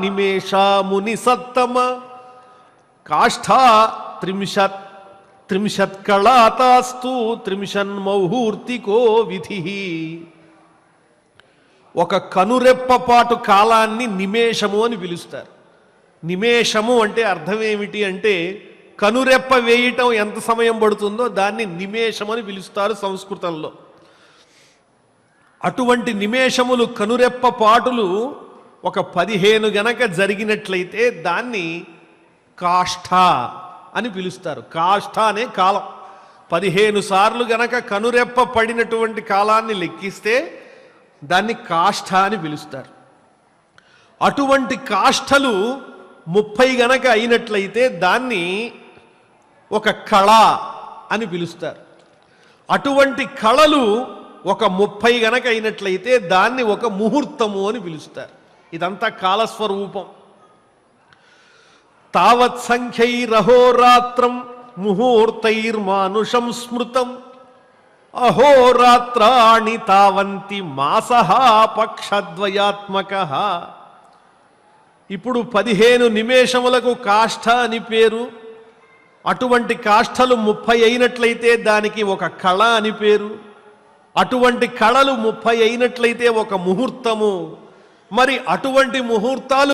నిమేష ముని సత్తమ. కాష్ఠా త్రింశత్ త్రింశత్ కళాతాస్తు త్రింశన్మౌహూర్తికో విధి. ఒక కనురెప్పపాటు కాలాన్ని నిమేషము అని పిలుస్తారు. నిమేషము అంటే అర్థం ఏమిటి అంటే కనురెప్ప వేయటం ఎంత సమయం పడుతుందో దాన్ని నిమేషం అని పిలుస్తారు సంస్కృతంలో. అటువంటి నిమేషములు కనురెప్ప పాటులు ఒక పదిహేను గనక జరిగినట్లయితే దాన్ని కాష్ఠ అని పిలుస్తారు. కాష్ఠ అనే కాలం. పదిహేను సార్లు గనక కనురెప్ప పడినటువంటి కాలాన్ని లెక్కిస్తే దాన్ని కాష్ఠ అని పిలుస్తారు. అటువంటి కాష్ఠలు ముప్పై గనక అయినట్లయితే దాన్ని ఒక కళ అని పిలుస్తారు. అటువంటి కళలు ఒక ముప్పై గనక అయినట్లయితే దాన్ని ఒక ముహూర్తము అని పిలుస్తారు. ఇదంతా కాలస్వరూపం. తావత్ సంఖ్యైరహోరాత్రం ముహూర్తైర్మానుషం స్మృతం. అహోరాత్రాణి తావంతి మాస పక్షద్వయాత్మక. ఇప్పుడు పదిహేను నిమేషములకు కాష్ఠ అని పేరు. అటువంటి కాష్ఠలు ముప్పై అయినట్లయితే దానికి ఒక కళ అని పేరు. అటువంటి కళలు ముప్పై అయినట్లయితే ఒక ముహూర్తము. మరి అటువంటి ముహూర్తాలు